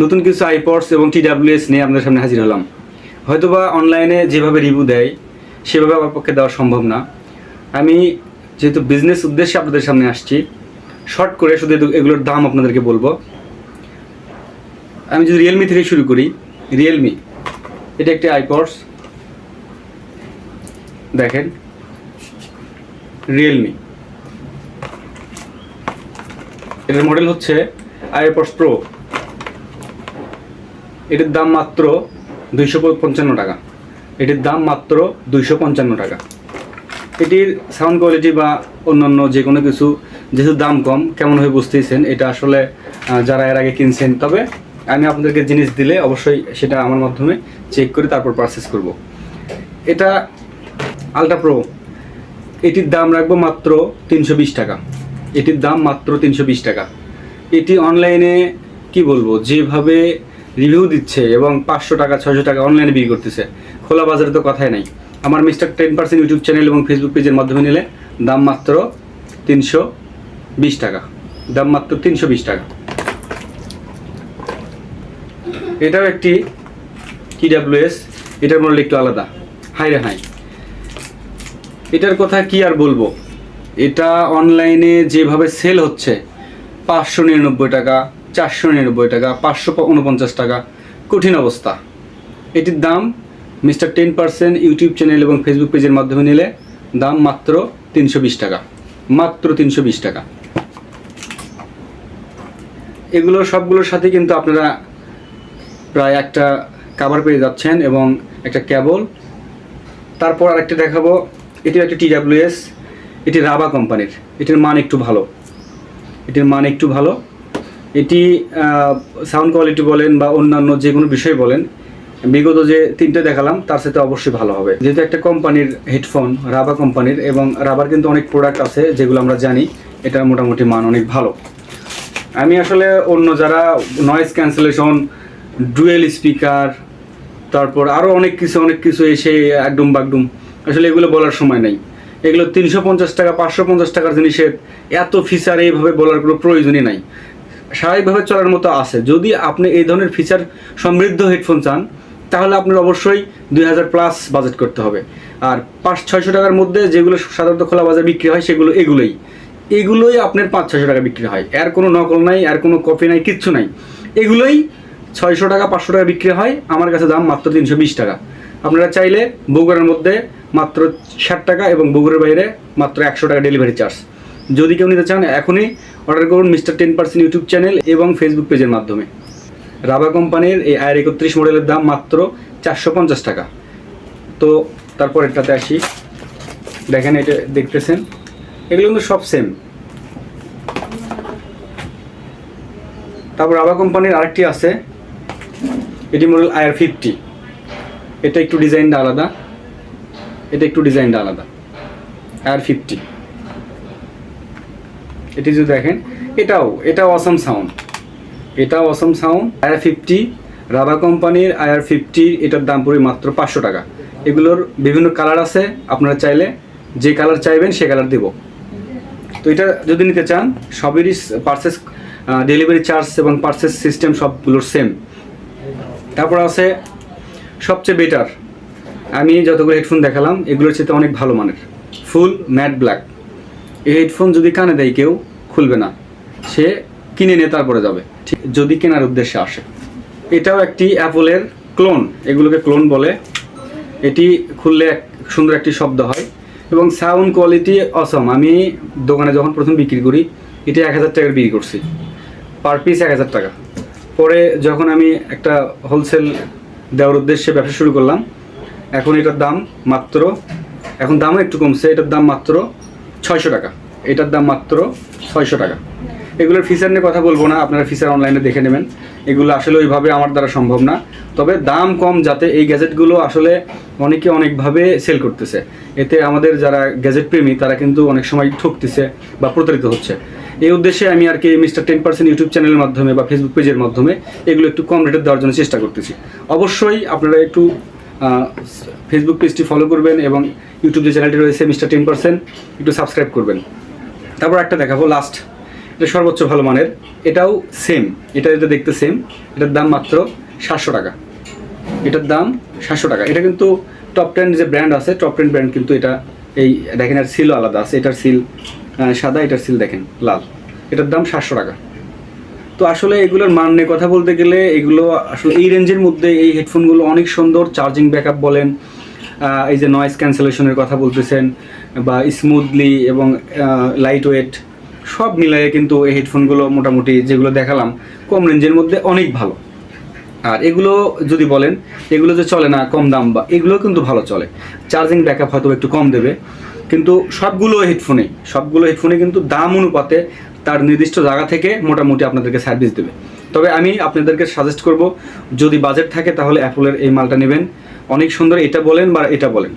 নতুন কিছু আইপডস এবং টিডাব্লিউএস নিয়ে আপনাদের সামনে হাজির হলাম। হয়তোবা অনলাইনে যেভাবে রিভিউ দেয়, সেভাবে আমার পক্ষে দেওয়া সম্ভব না। আমি যেহেতু বিজনেস উদ্দেশ্যে আপনাদের সামনে আসছি শর্ট করে শুধু এগুলোর দাম আপনাদেরকে বলব। আমি যদি রিয়েলমি থেকে শুরু করি রিয়েলমি এটা একটি আইপডস দেখেন রিয়েলমি এটার মডেল হচ্ছে আইপডস প্রো এটির দাম মাত্র দুইশো পঞ্চান্ন টাকা। এটির দাম মাত্র দুইশো পঞ্চান্ন টাকা। এটির সাউন্ড কোয়ালিটি বা অন্যান্য যে কোনো কিছু, যেহেতু দাম কম, কেমন হয়ে বুঝতেইছেন এটা আসলে যারা এর আগে কিনছেন, তবে আমি আপনাদেরকে জিনিস দিলে অবশ্যই সেটা আমার মাধ্যমে চেক করে তারপর পারচেস করব। এটা আলট্রা প্রো এটির দাম রাখব মাত্র তিনশো বিশ টাকা। এটির দাম মাত্র তিনশো বিশ টাকা। এটি অনলাইনে কি বলব, যেভাবে রিভিউ দিচ্ছে এবং পাঁচশো টাকা, ছয়শো টাকা অনলাইনে বিক্রি করতেছে। খোলা বাজারে তো কথাই নাই। আমার mister ten percent YouTube channel এবং ফেসবুক পেজের মাধ্যমে নিলে দাম মাত্র তিনশো বিশ টাকা। দাম মাত্র তিনশো বিশ টাকা। এটাও একটি টিডাব্লিউএস এটার মডেল একটু আলাদা। হাই রে হাই এটার কথা কি আর বলব? এটা অনলাইনে যেভাবে সেল হচ্ছে, পাঁচশো নিরানব্বই টাকা চারশো নিরানব্বই টাকা, পাঁচশো উনপঞ্চাশ টাকা। কঠিন অবস্থা। এটির দাম mister ten percent YouTube channel এবং ফেসবুক পেজের মাধ্যমে নিলে দাম মাত্র তিনশো বিশ টাকা। মাত্র তিনশো বিশ টাকা। এগুলো সবগুলোর সাথে কিন্তু আপনারা প্রায় একটা কাভার পেয়ে যাচ্ছেন এবং একটা ক্যাবল তারপর আরেকটা দেখাবো। এটি একটা টিডাব্লিউএস এটি রাবা কোম্পানির। এটির মান একটু ভালো। এটির মান একটু ভালো। এটি সাউন্ড কোয়ালিটি বলেন বা অন্যান্য যে কোনো বিষয় বলেন, বিগত যে তিনটে দেখালাম, তার সাথে অবশ্যই ভালো হবে। যেহেতু একটা কোম্পানির হেডফোন রাবা কোম্পানির এবং রাবার কিন্তু অনেক প্রোডাক্ট আছে, যেগুলো আমরা জানি এটার মোটামুটি মান অনেক ভালো। আমি আসলে অন্য যারা নয়েজ ক্যান্সেলেশন ডুয়েল স্পিকার তারপর আরও অনেক কিছু অনেক কিছু এসে একদম বাগডুম আসলে এগুলো বলার সময় নেই। এগুলো তিনশো পঞ্চাশ টাকা, পাঁচশো পঞ্চাশ টাকার জিনিসের এত ফিচার এইভাবে বলার কোনো প্রয়োজনই নাই। স্বাভাবিকভাবে চলার মতো আছে। যদি আপনি এই ধরনের ফিচার সমৃদ্ধ হেডফোন চান, তাহলে আপনার অবশ্যই দুই হাজার প্লাস বাজেট করতে হবে। আর পাঁচ ছয়শো টাকার মধ্যে যেগুলো সাধারণত খোলা বাজার বিক্রি হয়, সেগুলো এগুলোই। এগুলোই আপনার পাঁচ ছয়শো টাকা বিক্রি হয়। এর কোনো নকল নাই আর কোনো কপি নাই, কিচ্ছু নাই। এগুলোই ছয়শো টাকা, পাঁচশো টাকা বিক্রি হয়। আমার কাছে দাম মাত্র তিনশো বিশ টাকা। আপনারা চাইলে বগুড়ার মধ্যে মাত্র ষাট টাকা এবং বগুড়ার বাইরে মাত্র একশো টাকা ডেলিভারি চার্জ যদি কেউ নিতে চান, এখনই অর্ডার করুন mister ten percent YouTube channel এবং ফেসবুক পেজের মাধ্যমে। রাবা কোম্পানির এই আয়ের একত্রিশ মডেলের দাম মাত্র চারশো পঞ্চাশ টাকা। তো তারপর এটাতে আসি। দেখেন এটা দেখতেছেন। এগুলো কিন্তু সব সেম তারপর রাবা কোম্পানির আরেকটি আছে। এটি মডেল আয়ার ফিফটি এটা একটু ডিজাইনটা আলাদা। এটা একটু ডিজাইনটা আলাদা। আয়ার ফিফটি এটি যদি দেখেন, এটাও, এটা অসম সাউন্ড এটাও অসম সাউন্ড আয়ার ফিফটি রাবা কোম্পানির আয়ার ফিফটি এটার দাম পড়ে মাত্র পাঁচশো টাকা। এগুলোর বিভিন্ন কালার আছে, আপনারা চাইলে যে কালার চাইবেন সে কালার দেবো। তো এটা যদি নিতে চান, সবেরই পার্সেস ডেলিভারি চার্জ এবং পার্সেস সিস্টেম সবগুলোর সেম তারপর আছে সবচেয়ে বেটার আমি যতগুলো হেডফোন দেখালাম, এগুলোর চেয়ে অনেক ভালো মানের। ফুল ম্যাট ব্ল্যাক এই হেডফোন যদি কানে দেয় কেউ খুলবে না। সে কিনে নিয়ে তারপরে যাবে। ঠিক, যদি কেনার উদ্দেশ্যে আসে। এটাও একটি অ্যাপলের ক্লোন। এগুলোকে ক্লোন বলে। এটি খুললে এক, সুন্দর একটি শব্দ হয়। এবং সাউন্ড কোয়ালিটি অসম। আমি দোকানে যখন প্রথম বিক্রি করি, এটা এক হাজার টাকার বিক্রি করছি। পার পিস এক হাজার টাকা। পরে যখন আমি একটা হোলসেল দেওয়ার উদ্দেশ্যে ব্যবসা শুরু করলাম, এখন এটার দাম মাত্র, এখন দামও একটু কমছে, এটার দাম মাত্র ছয়শো টাকা। এটার দাম মাত্র ছয়শো টাকা। এগুলোর ফিচার নিয়ে কথা বলব না, আপনারা ফিচার অনলাইনে দেখে নেবেন। এগুলো আসলে ওইভাবে আমার দ্বারা সম্ভব না। তবে দাম কম যাতে এই গ্যাজেটগুলো আসলে অনেকে অনেকভাবে সেল করতেছে। এতে আমাদের যারা গ্যাজেট প্রেমী, তারা কিন্তু অনেক সময় ঠকতেছে বা প্রতারিত হচ্ছে। এই উদ্দেশ্যে আমি আর কি মিস্টার টেন পার্সেন্ট ইউটিউব চ্যানেলের মাধ্যমে বা ফেসবুক পেজের মাধ্যমে এগুলো একটু কম রেটে দেওয়ার জন্য চেষ্টা করতেছি। অবশ্যই আপনারা একটু ফেসবুক পেজটি ফলো করবেন এবং ইউটিউব যে চ্যানেলটি রয়েছে মিস্টার টেন পার্সেন্ট একটু সাবস্ক্রাইব করবেন। তারপর একটা দেখাবো লাস্ট এটা সর্বোচ্চ ভালো মানের। এটাও সেম এটা এটা দেখতে সেম এটার দাম মাত্র সাতশো টাকা। এটার দাম সাতশো টাকা। এটা কিন্তু টপ টেন যে ব্র্যান্ড আছে টপ টেন ব্র্যান্ড কিন্তু এটা এই দেখেন এর সিলও আলাদা আছে। এটার সিল সাদা, এটার সিল দেখেন, লাল। এটার দাম সাতশো টাকা। তো আসলে এগুলোর মান নিয়ে কথা বলতে গেলে এগুলো আসলে এই রেঞ্জের মধ্যে এই হেডফোনগুলো অনেক সুন্দর। চার্জিং ব্যাকআপ বলেন এই যে নয়েজ ক্যান্সেলেশনের কথা বলতেছেন বা স্মুথলি এবং লাইট ওয়েট সব মিলিয়ে কিন্তু এই হেডফোনগুলো মোটামুটি যেগুলো দেখালাম, কম রেঞ্জের মধ্যে অনেক ভালো। আর এগুলো যদি বলেন, এগুলো যে চলে না কম দাম বা, এগুলো কিন্তু ভালো চলে। চার্জিং ব্যাকআপ হয়তো একটু কম দেবে, কিন্তু সবগুলো হেডফোনে সবগুলো হেডফোনে কিন্তু দাম অনুপাতে তার নির্দিষ্ট জায়গা থেকে মোটামুটি আপনাদেরকে সার্ভিস দেবে। তবে আমি আপনাদেরকে সাজেস্ট করব, যদি বাজেট থাকে তাহলে অ্যাপলের এই মালটা নেবেন। অনেক সুন্দর এটা বলেন বা এটা বলেন।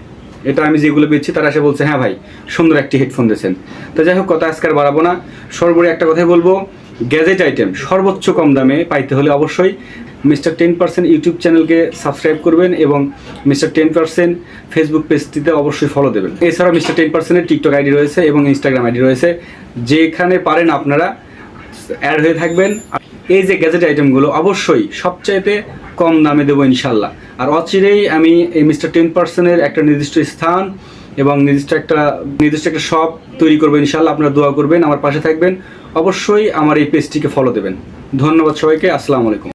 এটা আমি যেগুলো বেচছি, তারা এসে বলছে হ্যাঁ ভাই, সুন্দর একটি হেডফোন দিয়েছেন। তো যাই হোক, কথা আজকে আর বাড়াবো না। সর্বোপরি একটা কথাই বলব গ্যাজেট আইটেম সর্বোচ্চ কম দামে পাইতে হলে অবশ্যই মিস্টার টেন পার্সেন্ট ইউটিউব চ্যানেলকে সাবস্ক্রাইব করবেন এবং মিস্টার টেন পার্সেন্ট ফেসবুক পেজটিতে অবশ্যই ফলো দেবেন। এছাড়াও মিস্টার টেন পার্সেন্টের টিকটক আইডি রয়েছে এবং ইনস্টাগ্রাম আইডি রয়েছে। যেখানে পারেন আপনারা অ্যাড হয়ে থাকবেন। এই যে গ্যাজেট আইটেমগুলো অবশ্যই সবচাইতে কম দামে দেবো ইনশাল্লাহ আর অচিরেই আমি এই মিস্টার টেন পার্সেন্টের একটা নির্দিষ্ট স্থান এবং নির্দিষ্ট একটা নির্দিষ্ট একটা শপ তৈরি করবেন ইনশাল্লাহ আপনারা দোয়া করবেন, আমার পাশে থাকবেন। অবশ্যই আমার এই পেজটিকে ফলো দেবেন। ধন্যবাদ সবাইকে, আসসালামু আলাইকুম।